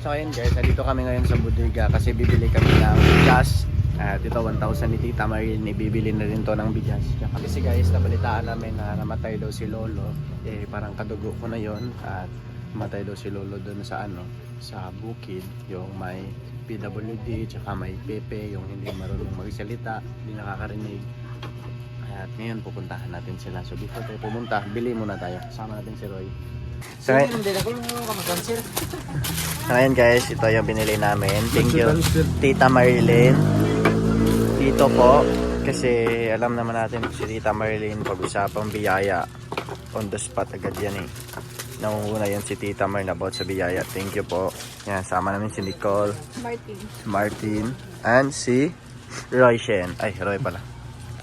So ayun guys, nandito kami ngayon sa bodega kasi bibili kami ng bigas. At ito 1,000 ni Tita Marilyn, ibibili na rin to ng bigas. Kasi guys, nabalitaan namin na namatay daw si Lolo. Eh parang kadugo ko na yon At namatay daw si Lolo doon sa ano, sa bukid. Yung may PWD, tsaka may Pepe, yung hindi marunong magsalita, hindi nakakarinig. At ngayon pupuntahan natin sila. So before tayo pumunta, bili muna tayo. Kasama natin si Roy. So, so ngayon guys, ito yung binili namin. Thank you Tita Marilyn. Dito po. Kasi alam naman natin si Tita Marilyn pag-usapang biyaya. On the spot agad yan eh. Nangunguna yan si Tita Marilyn about sa biyaya. Thank you po. Yan, sama namin si Nicole, Martin. Martin, and si Roy Shen. Ay, Roy pala.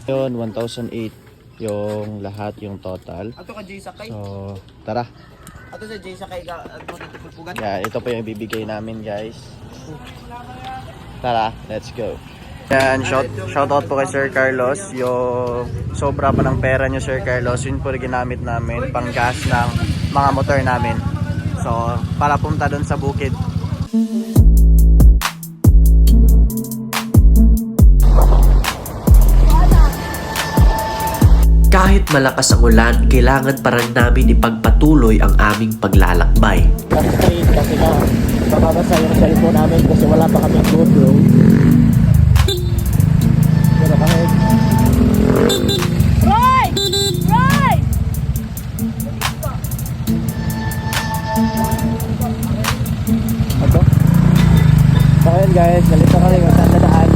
Yun, 1,008 yung lahat, yung total. Ato ka Jay Sakay. So, tara. Ato sa Jay Sakay dito pagpugan. Yan, ito po yung ibibigay namin guys. Tara, let's go. Yan, shout, shout out po kay Sir Carlos. Yung sobra pa ng pera niyo Sir Carlos, yun po ginamit namin pang gas ng mga motor namin. So, para punta doon sa bukid. Kahit malakas ang ulan, kailangan pa rin namin ipagpatuloy ang aming paglalakbay. Kasi kasi nga, bababasa yung cellphone namin kasi wala pa kami GoPro. Pero kahit Roy! Ano? Guys, nalito kami kung saan na daan.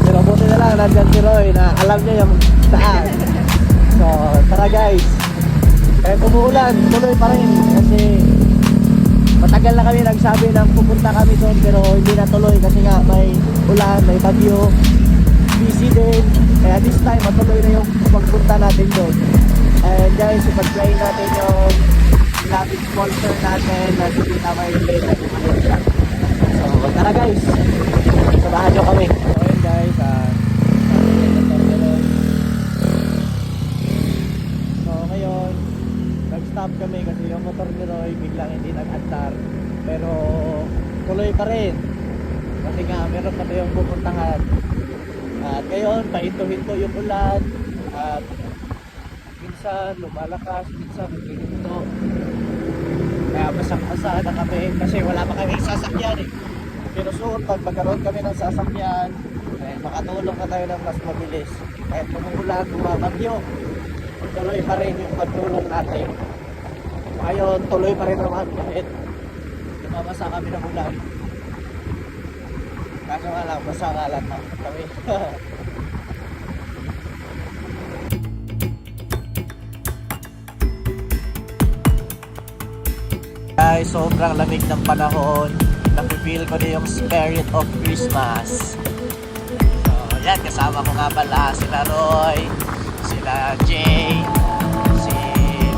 Pero buti na lang, nandyan si Roy na alam niya yung daan. So, tara guys. Kahit umuulan, tuloy pa rin. Kasi matagal na kami nagsabi ng pupunta kami doon pero hindi na tuloy kasi nga may ulan, may bagyo. Busy din. Kaya this time, matuloy na yung pagpunta natin doon. And guys, ipag-play natin yung lapit sponsor natin na Tita Maylin na pumunta. So, tara guys. Samahan nyo kami. So, guys. ah, So, ngayon, nag-stop kami kasi yung motor ni Roy biglang hindi nag-antar. Pero, tuloy pa rin. Kasi nga, meron pa tayong pupuntahan. At ngayon, pahinto-hinto yung ulan. At minsan lumalakas, minsan naghihinto. Kaya basang-basa na kami kasi wala pa kami sasakyan eh. Pero soon, pag magkaroon kami ng sasakyan, eh, makatulong ka tayo ng mas mabilis. Kahit umuulan, bumabagyo, tuloy pa rin yung pagtulong natin. Ngayon, tuloy pa rin naman kahit lumabasa kami ng ulan. Kaso nga lang, basa nga lang kami. Guys, sobrang lamig ng panahon. Napipil ko na yung spirit of Christmas. So, yan, kasama ko nga pala sila Roy, sila Jay,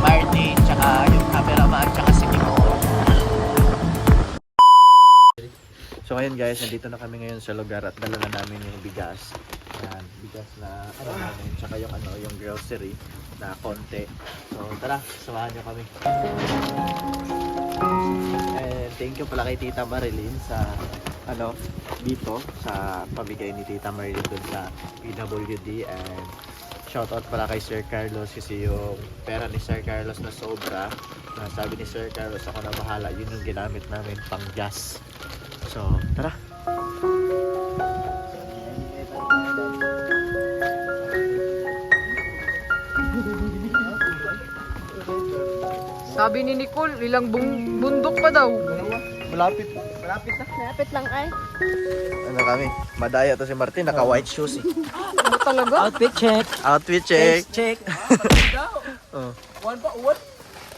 Martin, tsaka yung cameraman, tsaka si Nicole. So ayun guys, nandito na kami ngayon sa lugar at dala na namin yung bigas. Yan, bigas na ano namin, tsaka yung ano, yung grocery na konti. So tara, samahan nyo kami. And thank you pala kay Tita Marilyn sa ano dito sa pamigay ni Tita Marilyn dun sa PWD and shoutout pala kay Sir Carlos kasi yung pera ni Sir Carlos na sobra. Na sabi ni Sir Carlos ako na bahala. Yun yung ginamit namin pang gas. So tara. Sabi ni Nicole, ilang bundok pa daw. malapit Malapit na. Malapit lang ay. ano kami madaya to si Martin naka white shoes eh. Ano talaga? Outfit check. outfit check check. oh. One pa what?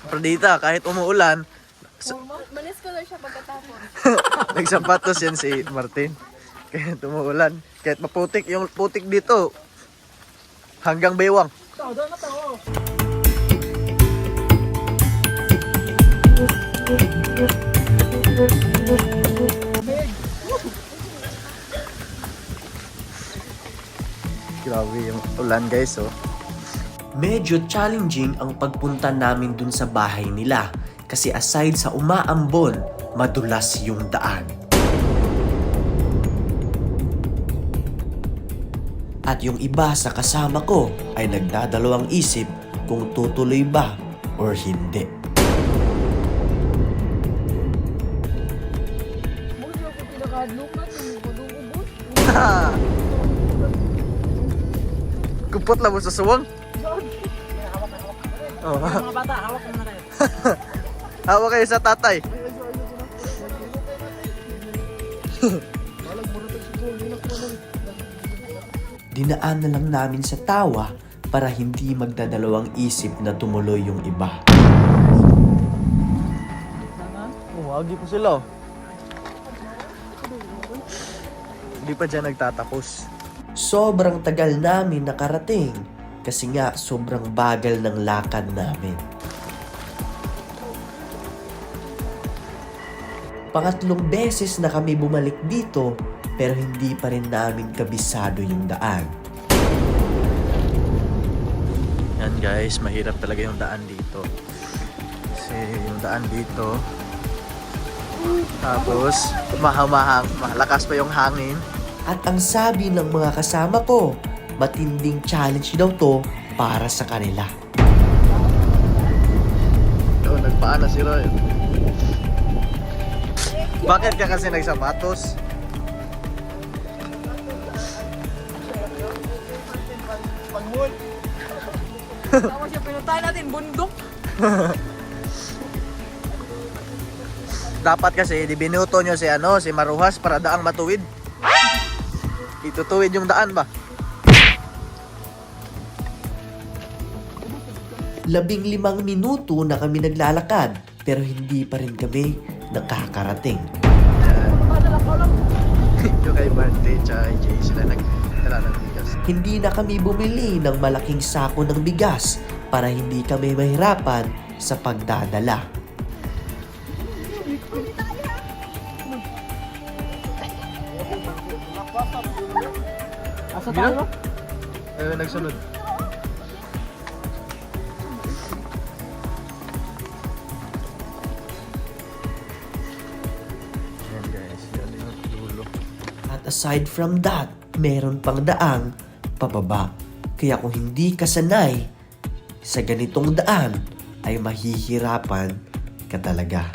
Pradita kahit umuulan Manis ko lang siya pagkatapos. Nagsapatos yan si Martin. Kaya tumuulan. Kahit maputik yung putik dito. Hanggang baywang. Tao, na tao. Grabe yung ulan guys oh. Medyo challenging ang pagpunta namin dun sa bahay nila kasi aside sa umaambon, madulas yung daan. At yung iba sa kasama ko ay nagdadalawang isip kung tutuloy ba or hindi. Kupot lang mo sa suwang. Oh, Mga bata, hawak mo na kayo. hawa kayo sa tatay. Dinaan na lang namin sa tawa para hindi magdadalawang isip na tumuloy yung iba. Oh, agi pa sila. oh. Hindi pa dyan nagtatapos. Sobrang tagal namin nakarating kasi nga sobrang bagal ng lakad namin. Pangatlong beses na kami bumalik dito pero hindi pa rin namin kabisado yung daan. Yan guys, mahirap talaga yung daan dito. Kasi yung daan dito, tapos mahamahang, malakas pa yung hangin. At ang sabi ng mga kasama ko, matinding challenge daw to para sa kanila. So, nagpaana si Roy. Bakit ka kasi nagsapatos? Tapos yung pinuntahan natin, bundok. Dapat kasi di binuto nyo si ano, si Maruhas para daang matuwid. Itutuwid yung daan ba? Labing limang minuto na kami naglalakad pero hindi pa rin kami nakakarating. yung kay Barte tsaka Jay sila nagtala ng bigas. Hindi na kami bumili ng malaking sako ng bigas para hindi kami mahirapan sa pagdadala. Asa tayo? Eh, nagsunod. Yan guys, yan yung dulo. At aside from that, meron pang daang pababa. Kaya kung hindi ka sanay sa ganitong daan, ay mahihirapan ka talaga.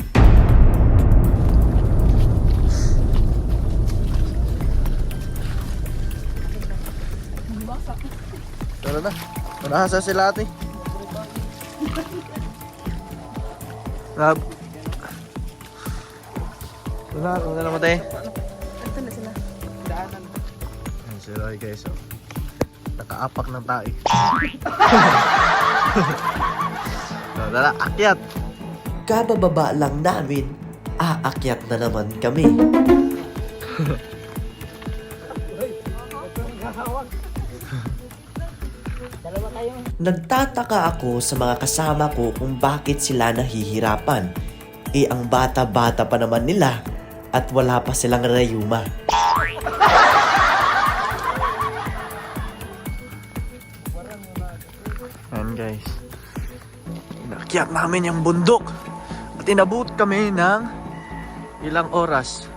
Manahasa sila ate. Rab. Wala, kung na naman tayo. Ito na sila. Ayan si Roy guys. Oh. Nakaapak ng tae. so, tara, akyat. Kabababa lang namin, aakyat na naman kami. Nagtataka ako sa mga kasama ko kung bakit sila nahihirapan. Eh ang bata-bata pa naman nila at wala pa silang rayuma. Ayan guys. Inakyat namin yung bundok. At inabot kami ng ilang oras.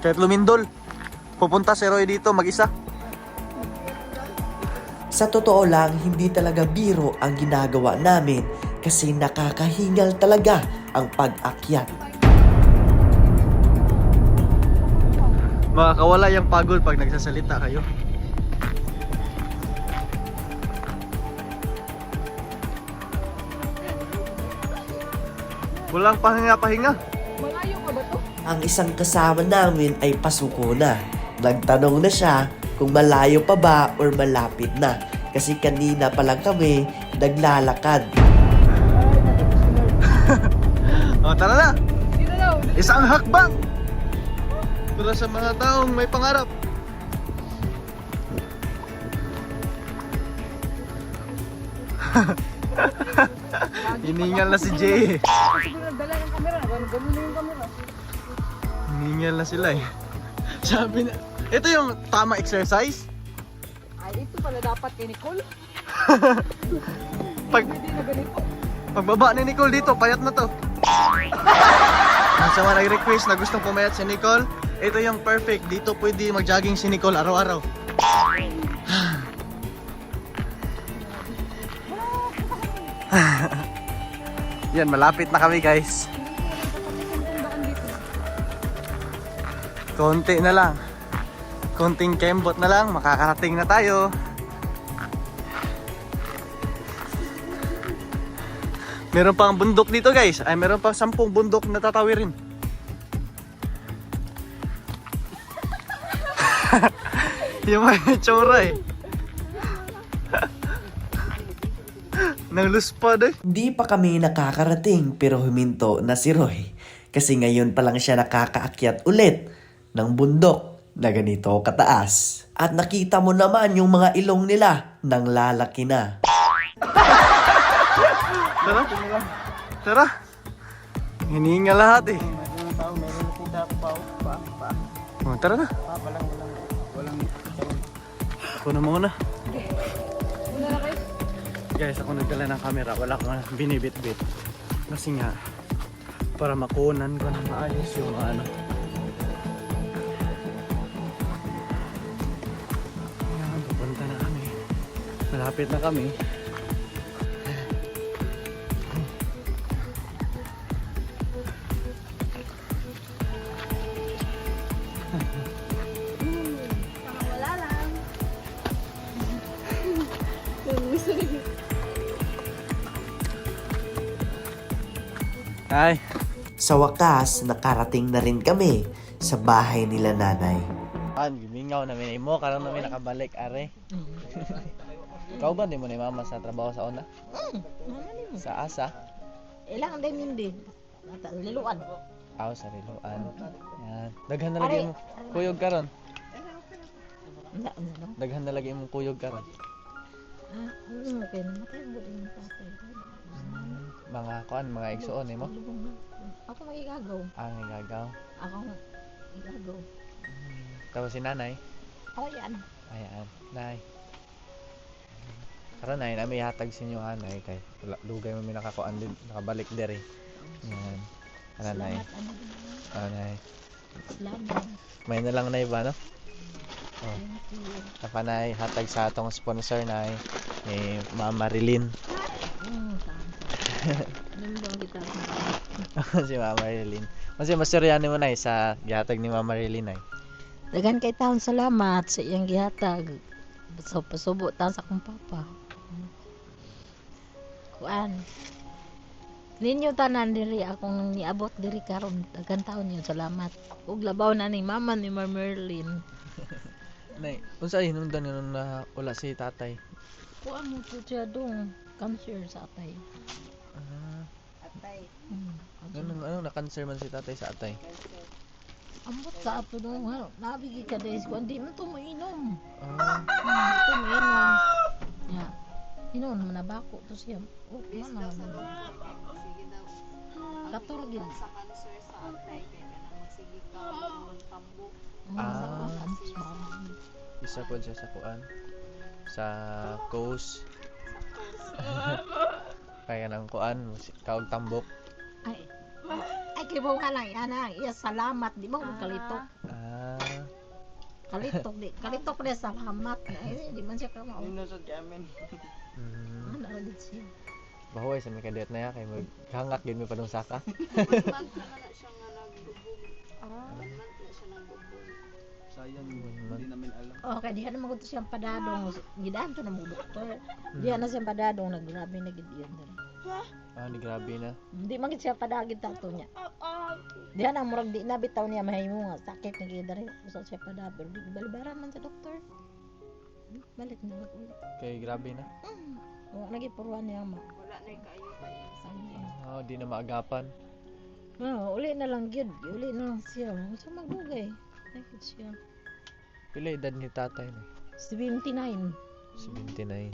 Kahit lumindol, pupunta si Roy dito mag-isa. Sa totoo lang, hindi talaga biro ang ginagawa namin kasi nakakahingal talaga ang pag-akyat. Makakawala yung pagod pag nagsasalita kayo. Walang pahinga-pahinga. Malayo ka ba to? Ang isang kasama namin ay pasuko na. Nagtanong na siya kung malayo pa ba or malapit na. Kasi kanina pa lang kami naglalakad. O, tara na! Isang hakbang! Para sa mga taong may pangarap. Hiningal na si Jay. Kasi kung nagdala ng camera, ganun ganun na yung camera. Hiningal na sila eh. Sabi na, ito yung tama exercise? Ay, ito pala dapat kay Nicole. Pag, pagbaba ni Nicole dito, payat na to. Sa mga nag-request na gustong pumayat si Nicole, ito yung perfect. Dito pwede mag-jogging si Nicole araw-araw. Yan, malapit na kami guys. Konti na lang. Konting kembot na lang, makakarating na tayo. Meron pang bundok dito guys. Ay, meron pang sampung bundok na tatawirin. yung mga tsura eh. Nangluspad eh. Hindi pa kami nakakarating pero huminto na si Roy kasi ngayon pa lang siya nakakaakyat ulit ng bundok na ganito kataas. At nakita mo naman yung mga ilong nila nang lalaki na. Tara. Tara. Hininga lahat eh. Meron tao, meron nakita pa, pa, pa. Oh, tara na. Pa, walang, walang, walang, Ako na muna. Una na kayo. Guys, ako nagdala ng camera. Wala akong binibit-bit. Kasi nga, para makunan ko na maayos yung ano. Malapit na kami. Parang wala lang. Ay, Sa wakas, nakarating na rin kami sa bahay nila nanay. an, gimingaw na minay mo. Karang namin nakabalik, are. Ikaw ba, di mo yung mama sa trabaho sa una? Sa asa? Ilang day min din. Ata liluan. Aw, sa riluan. Yan. Daghan na lagi mo. Kuyog karon. Daghan na lagi mo kuyog karon. Ah, ano kay namatay mo din yung tatay. Mga kuan, mga igsuon eh mo. Lubong na. Ako magigagaw. Ang igagaw. Ako igagaw. Tapos si nanay. Oh, yan. Ayan, nay. Karon nay, nami hatag sa inyo nanay kay lugay mo mi nakakuan din, nakabalik diri. Yan. Ano nay? Salamat. Ano din. Ano nay? Salamat. May na lang nay ba no? Oh. Thank you. Tapa nay, hatag sa atong sponsor nay ni Ma'am Marilyn. Tama. Nimbang kita. si Ma'am Marilyn. Kasi masuryanin mo nay sa gihatag ni Ma'am Marilyn nay. Dagan kay taon salamat sa iyang gihatag. So, pasubo taon sa akong papa. Kuan. Ninyo tanan diri akong niabot diri karon dagan taon yun salamat. Ug labaw na ni mama ni Mar Merlin. Nay, unsa hinungdan nung na wala si tatay? Kuan mo to siya dong cancer sa atay. Ah, Hmm. ano ano na cancer man si tatay sa atay? Ambot sa ato dong ha. Nabigi ka days kuan di man to mainom. Ah, Hmm, di to mainom. Ya. Inon man nabako to siya. Oh, mana man. Katur gid. Sa cancer sa atay, kaya ka nang magsige ka, magtambok. Ah. isa po siya sa kuan sa coast. Kaya nang kuan, kaog tambok. Ay, ay kibaw nga lang, ana, iya salamat, di ba mo kalitok? Ah, Kalitok, di, kalitok na salamat. Ay, di man siya ka mao. Minusod kay amin. mm, Ano gid siya? bahoy sa may kadiyot na ya kay maghangak gid mi padung saka. Na na siya nga. Ah. Na siya nagbubog. Sayang, hindi namin alam. Okay, diha na magutos siyang padadong. Gidaan to na mo doktor. Diha na siyang padadong, naggrabe na gid yun. Ah, ni grabe na. Hindi man gid siya padagid tato niya. Diha na murag di na bitaw niya mahimo nga sakit na gid diri. Usa siya padabor. Di balibaran man sa doktor. Balik na lang ulit. Kay grabe na. Wa nagipuruan niya ma. Wala na yung kayo pa niya. Ah, di na maagapan. Ah, uli na lang gyud. Uli na lang siya. Sa magdugay. Nakit siya. Pila edad ni tatay ni? 79. 79.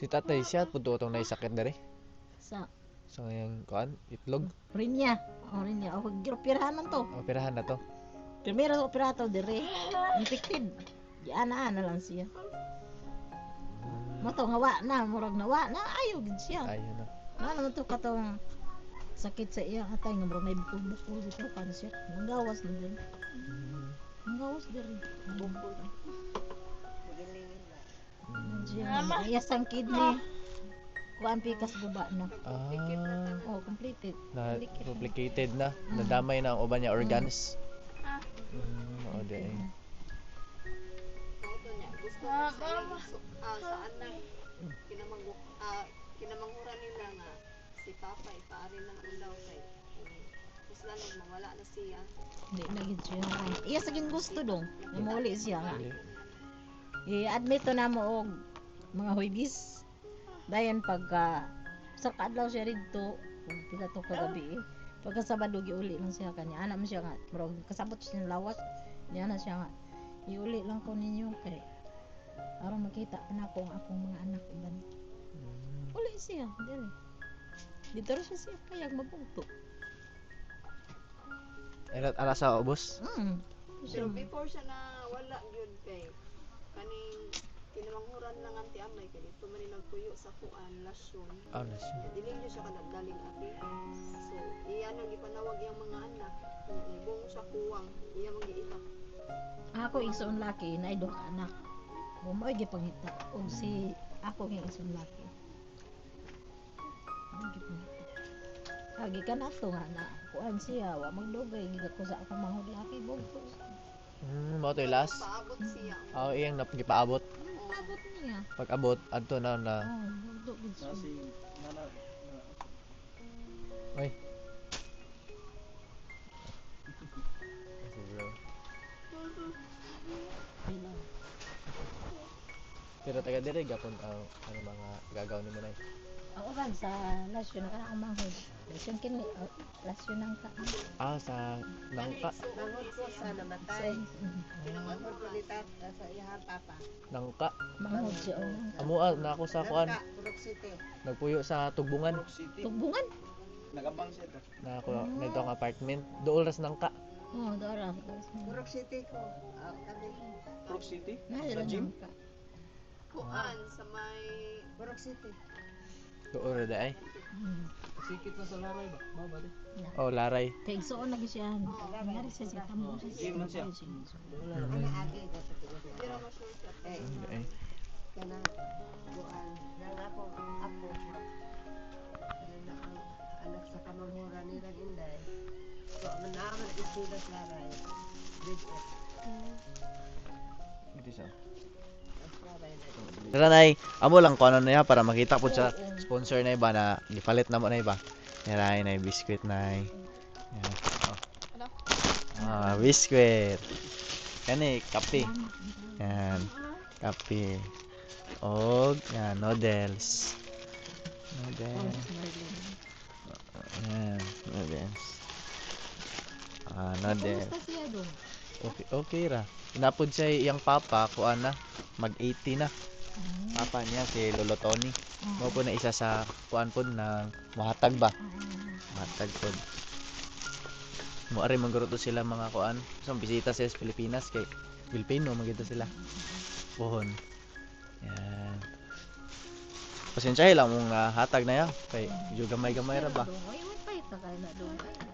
Si tatay siya pudto tong naisakit dere. Sa So ngayong kuan, itlog. Rinya. Oh, Rinya. Oh, giropirahan man to. Operahan na to. Primero operato dire. Infected. Diana na lang siya. Mato nga wa na, murag na wa na gid siya. Ayun na. Na naman to katong sakit sa iya atay nga murag may bukol-bukol dito cancer. Ang gawas na din. Ang gawas din. Bukol. Mama, iya sang kidney. Kuan pikas guba na. Ah, Oh, completed. na Complicated. na. Nadamay na ang uban niya organs. Mm, oo, di su- ah, sa anak. Kinamang ah, kinamangura nila nga si Papa ipaari na naman daw kay Tapos lalong mawala na siya. Di na gid siya. Iya sa gin gusto dong. Nga mauli siya nga. I-admit to na mo og mga huibis. Dayon pagka sa kadlaw siya rito, ug pila to kagabi eh. Pagka Sabado giuli lang siya kanya. Ana mo siya nga, murag kasabot siya ng lawas. Diyan na siya nga. Iuli lang ko ninyo kay aron makita na ko ang akong mga anak uban. Mm. Uli siya, dili. Dito ra siya siya kayag mabungto. Ay, ala sa ubos. Mm. Pero before siya na wala yun kay kaning kinamanghuran lang ang tiamay kay dito man ni nagpuyo sa kuan lasyon. Ah, lasyon. Dili niyo siya kanagdaling api. So, iya nang gipanawag yung mga anak. Ibong sa kuwang, iya mang giitak. Ako igsoon laki na ka anak. Mo gipangita og si ako nga igsoon laki. Mo gipangita. Agi ka na to nga na kuan siya wa magdugay gid ko sa akong mga laki bugto. Mm, mo to last. Paabot siya. Oo, iyang nap gipaabot. Oo. Abot niya. Pag abot adto na na. Oh, bugto gid siya. Oy. Pero taga dire gapon ang ano mga gagawin mo nay. Ako kan sa lasyon na kanang manghod. Lasyon kini oh, lasyon nang ka. Ah, sa nangka. Nangod ko sa namatay. Kinamangod ko ni tat sa iyang papa. Nangka. Manghod siya o nang Amo ah, na ako sa kuan. Purok City. Nagpuyo sa Tugbungan. Tugbungan. Nagabang siya to. Na ako nito ang apartment. Dool ras nangka. Oh, dara. Purok City ko. Ah, kami. Brook City? Na Sa gym? Kuan sa may Purok City. Dool ra day. Hmm. Sikit na sa laray ba? Ba ba di? Oh, laray. Kay igsoon lagi siya. Ngari siya siya tamo siya. Gym man siya. Ano agi ka sa tuwa. Ra ma-sure siya. Eh, Ay. kana kuan. Nang ako ako. Na ang anak sa kamanghuran nila inday. So, manaman isila sa laray. Big up. Dito siya. Tara nay, amo lang ko ano na ya para makita po sa sponsor na iba na gipalit na mo na iba. Tara na biscuit na. Yan. Oh. Ah, biscuit. Kani kape. Yan. Kape. Og yan noodles. Noodles. Yan, noodles. Ah, noodles. Kumusta siya dong? Okay, okay ra. Inapod siya iyang papa, kuan na, mag 80 na. Papa niya si Lolo Tony. Mo po na isa sa kuan po na mahatag ba? Mahatag po. Mo ari man to sila mga kuan. So bisita sila sa Pilipinas kay Pilipino magito sila. Pohon. Yan. Pasensya lang mong uh, hatag na ya. Kay medyo gamay-gamay ra ba? Ay, wait pa ito kayo na dong.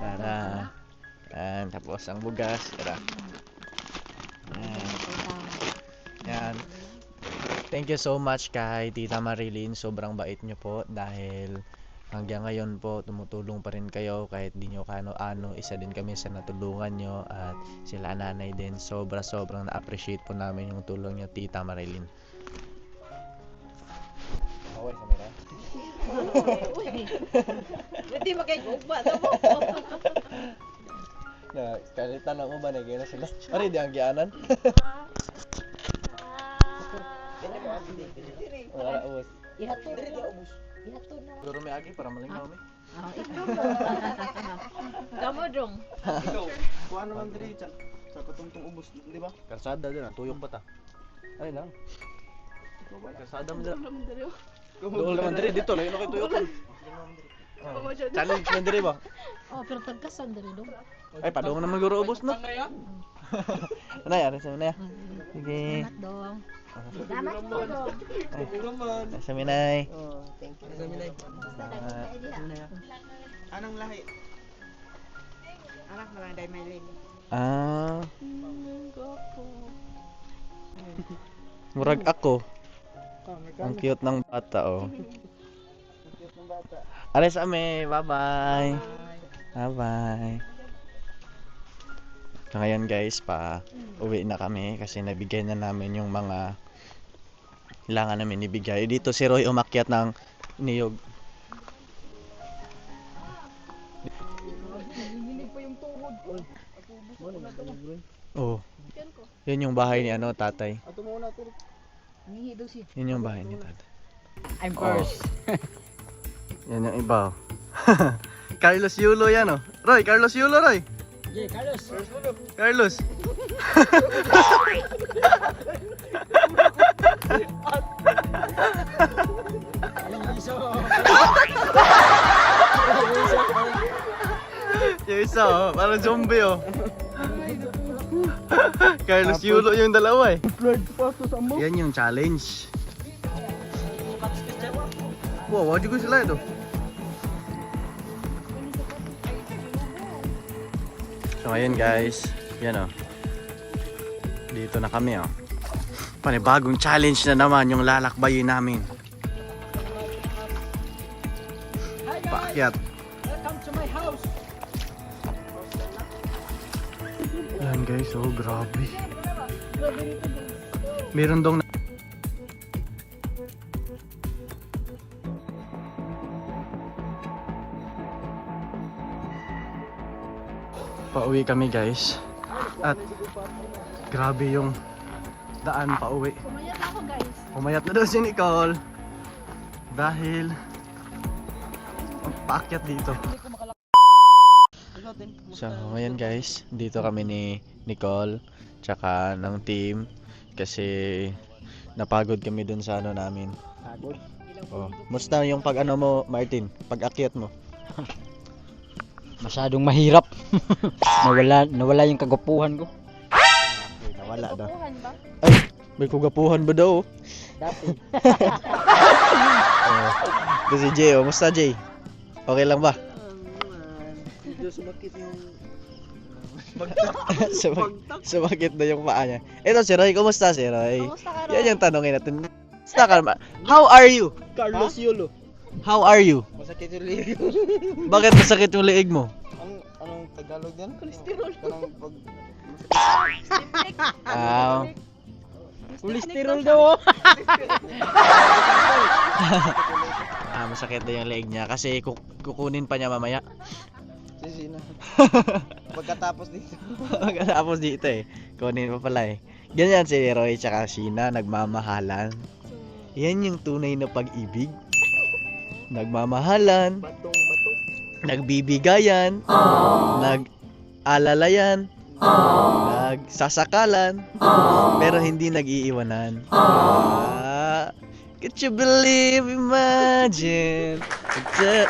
Tara. Yan, tapos ang bugas. Tara. Yan. Yan. Thank you so much kay Tita Marilyn. Sobrang bait nyo po dahil hanggang ngayon po tumutulong pa rin kayo kahit di nyo kano-ano. Isa din kami sa natulungan nyo at sila nanay din. Sobra sobrang na-appreciate po namin yung tulong nyo Tita Marilyn. Okay. Hindi magkagugba na mo. Na, kalitan lang mo ba na gina sila? Ari di ang gianan. Wala ubos. Ihatod na. Ihatod na. Duro may agi para malingaw mi. Ah, ikaw. Kamu dong. Ikaw, kuha naman diri sa sa katungtong ubos, di ba? Karsada din, ah, tuyok ba ta? Ay lang. Karsada mo dira. Dool naman diri dito, layo na kay. Oh. Challenge man diri ba? Oh, pero tagkasan diri dong. Ay padong naman guro ubos no. Ano yan? Sa Minay. Sige. Salamat dong. Salamat po. Sa Minay. Oh, thank you. Sa minay. Anong lahi? Anak na lang dahil may. Ah. Murag ako. Ang cute ng bata, oh. Alis ame. Bye-bye. Bye-bye. So, ngayon guys, pa uwi na kami kasi nabigay na namin yung mga kailangan namin ibigay. Dito si Roy umakyat ng niyog. Oh. Yun yung bahay ni ano, tatay. Ato muna. Nangihi daw siya. Yun yung bahay ni tatay. I'm first. Yan yung iba. oh. Carlos Yulo yan oh. Roy, Carlos Yulo, Roy. Yeah, Carlos. Carlos. yung isa oh, parang zombie oh. Carlos Yulo yung dalawa eh. Yan yung challenge. Wow, wadi ko sila ito. So ngayon guys, yan oh. Dito na kami oh. Panibagong challenge na naman yung lalakbayin namin. Paakyat. Grabe. Meron dong Pauwi kami guys. At grabe yung daan pauwi. Pumayat na ako guys. Pumayat na daw si Nicole. Dahil ang paakyat dito. So, ngayon guys, dito kami ni Nicole tsaka ng team kasi napagod kami dun sa ano namin. Pagod. Oh, musta yung pag ano mo, Martin? Pag akyat mo? Masyadong mahirap. nawala nawala yung kagwapuhan ko. Ay, nawala daw. Ba? May kugapuhan ba daw? Dati. Oh. Ito si Jay, oh. Musta Jay? Okay lang ba? Medyo sumakit yung... Sumag sumakit na yung paa niya. Ito si Roy, kumusta si Roy? Kamusta ka Yan yung tanongin natin. Kumusta ka naman? How are you? Carlos Yulo. How are you? Masakit yung liig. Bakit masakit yung liig mo? Ang anong Tagalog yan? Cholesterol. Anong pag... Ah, Cholesterol daw. oh. ah, masakit na yung liig niya kasi ku- kukunin pa niya mamaya. Sisi na. Pagkatapos dito. Pagkatapos dito eh. Kunin pa pala eh. Ganyan si Roy tsaka Sheena, nagmamahalan. Yan yung tunay na pag-ibig. Nagmamahalan, Batong bato. nagbibigayan, nag-alalayan, nagsasakalan, pero hindi nag-iiwanan. Ah, could you believe, imagine?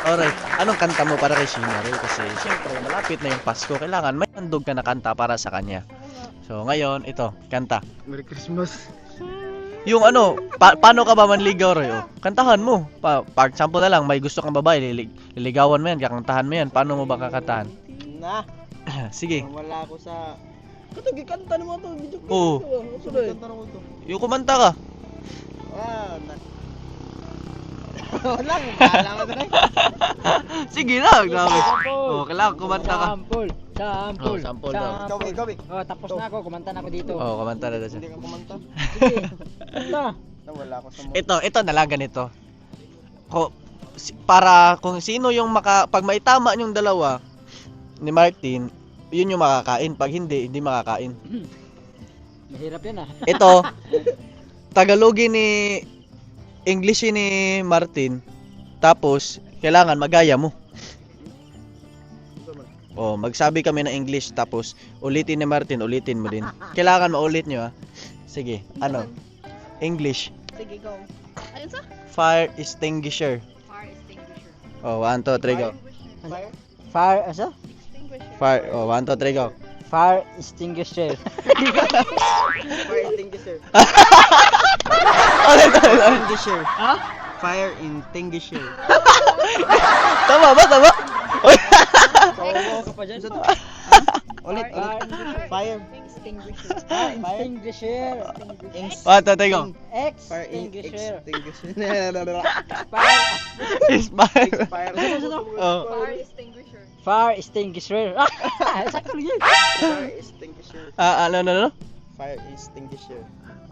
Alright, anong kanta mo para kay Sheena Roy? Kasi siyempre, malapit na yung Pasko. Kailangan may handog ka na kanta para sa kanya. So ngayon, ito, kanta. Merry Christmas. Yung ano, pa- paano ka ba manligaw, Roy? Oh, kantahan mo. Pa for example na lang, may gusto kang babae, lilig liligawan mo yan, kakantahan mo yan. Paano mo ba kakantahan? Na. Sige. Wala ako sa... Kato, gikanta naman to. Video ko. Oo. Gikanta naman to. Yung kumanta ka. Ah, na... Wala, bahala ka na. Sige na, grabe. Oh, kailangan kumanta ka. Sample. Sample. Oh, sample daw. Ikaw, ikaw, eh. Oh, tapos na ako. Kumanta na ako dito. Oh, kumanta na daw Hindi siya. ka kumanta. Sige. Kanta. Na wala ako sa mo. Ito, ito na lang ganito. Ko, si- para kung sino yung maka, pag maitama yung dalawa ni Martin, yun yung makakain. Pag hindi, hindi makakain. Mahirap yan ah. Ito, Tagalogin ni English ni Martin. Tapos, kailangan magaya mo. Oh, magsabi kami ng English tapos ulitin ni Martin, ulitin mo din. Kailangan maulit nyo ah. Sige, ano? English. Sige, go. Ayun sa? Fire extinguisher. Fire extinguisher. Oh, one, two, three, go. Fire? Fire, asa? Extinguisher. Fire, oh, one, two, three, go. Fire extinguisher. Fire extinguisher. Ulit, ulit, ulit. Extinguisher. Fire extinguisher. Tama ba? Tama? Oo ka pa dyan. Ulit, ulit. Fire. Extinguisher. Extinguisher. Ah, tatay ko. Fire Extinguisher. extinguisher. Is fire. Fire. Fire extinguisher. Fire extinguisher. Sakto yun. Fire extinguisher. Ah, ano, ano, ano? Fire extinguisher.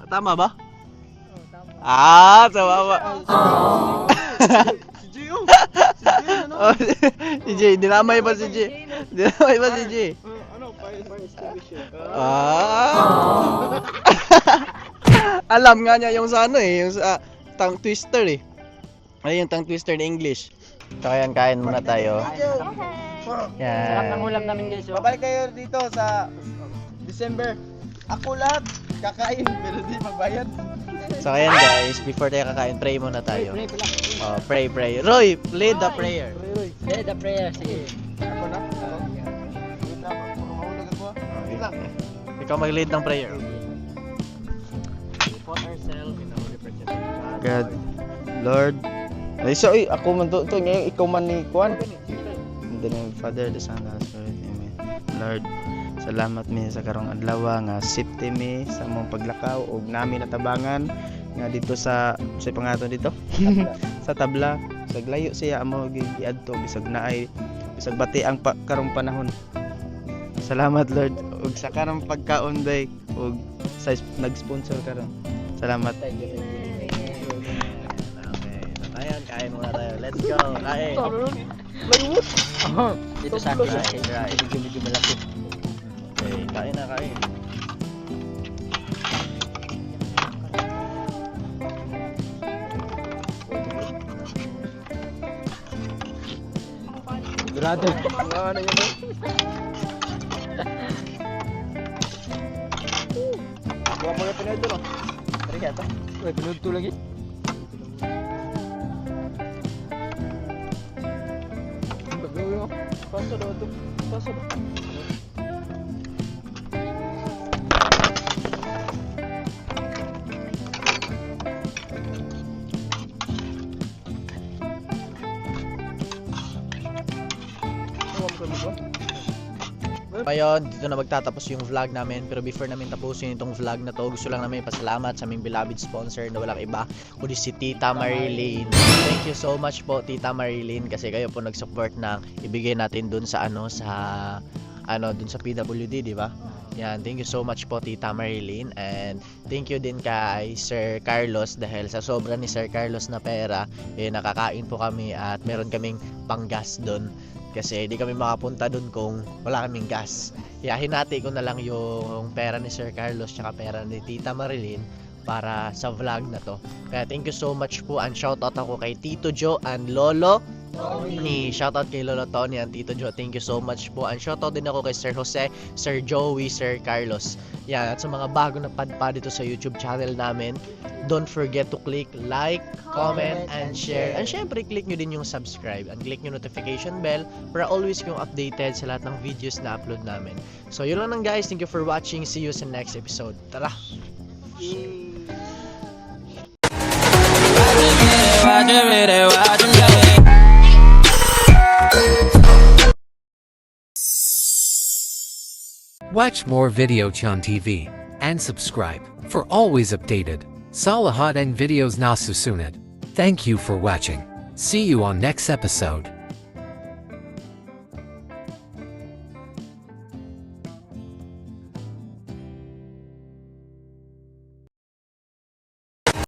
Tama ba? Ah, tama ba? Si Gio. Si Gio, ano? Oh, si Jay, dinamay pa si Jay. Dinamay pa si Jay. Uh, ano? Fire, fire extinguisher. Ah. Alam nga niya yung sa ano eh, yung sa tongue twister eh. Ay, yung tongue twister in English. So, ayan, kain muna tayo. Sarap Yan. ng ulam namin guys. oh. Babalik kayo dito sa December. Ako lahat kakain pero di magbayad. So, ayan guys, before tayo kakain, pray muna tayo. Pray, pray, pray. Oh, pray, pray. Roy, lead the prayer. Say the prayer. Sige. Ako na. Ako. Wait lang, puro mahulog ako. ah. Wait lang. Ikaw mag-lead ng prayer. God, Lord. Ay, so, ay, ako man to, to ngayon, ikaw man ni Kwan. In the name of Father, the Son, and the Holy Spirit, Amen. Lord, salamat mi sa karong adlaw nga safety mi sa mong paglakaw ug nami natabangan nga dito sa sa pangaton dito? Sa tabla. Sa layo siya amo giadto bisag naay bisag bati ang pa, karong panahon. Salamat Lord. Ug sa karong pagkaon day ug sa nag-sponsor karon salamat. Okay, so kain muna tayo. Let's go, kain. Dito sa akin. Right, right. Medyo-medyo malaki. Okay, kain na, kain. Sigurado. ano yun Buwa mo na pinado no? Tari yata. Uy, pinunod to lagi. Ito. Paso daw. Ngayon, dito na magtatapos yung vlog namin. Pero before namin tapusin itong vlog na to, gusto lang namin pasalamat sa aming beloved sponsor na walang iba, kundi si Tita Marilyn. Thank you so much po, Tita Marilyn, kasi kayo po nag-support ng ibigay natin dun sa ano, sa ano, dun sa PWD, di ba? Yan, thank you so much po Tita Marilyn and thank you din kay Sir Carlos dahil sa sobra ni Sir Carlos na pera, eh nakakain po kami at meron kaming panggas doon kasi hindi kami makapunta doon kung wala kaming gas. Kaya hinati ko na lang yung pera ni Sir Carlos tsaka pera ni Tita Marilyn para sa vlog na to. Kaya thank you so much po and shoutout ako kay Tito Joe and Lolo ni shoutout kay Lolo Tony and Tito Joe. Thank you so much po. And shoutout din ako kay Sir Jose, Sir Joey, Sir Carlos. Yan, at sa mga bago na padpa dito sa YouTube channel namin, don't forget to click like, comment, and share. And syempre, click nyo din yung subscribe and click yung notification bell para always kayong updated sa lahat ng videos na upload namin. So, yun lang lang guys. Thank you for watching. See you sa next episode. Tara! Watch more Videochon TV and subscribe for always updated Salahat and videos na susunod. Thank you for watching. See you on next episode.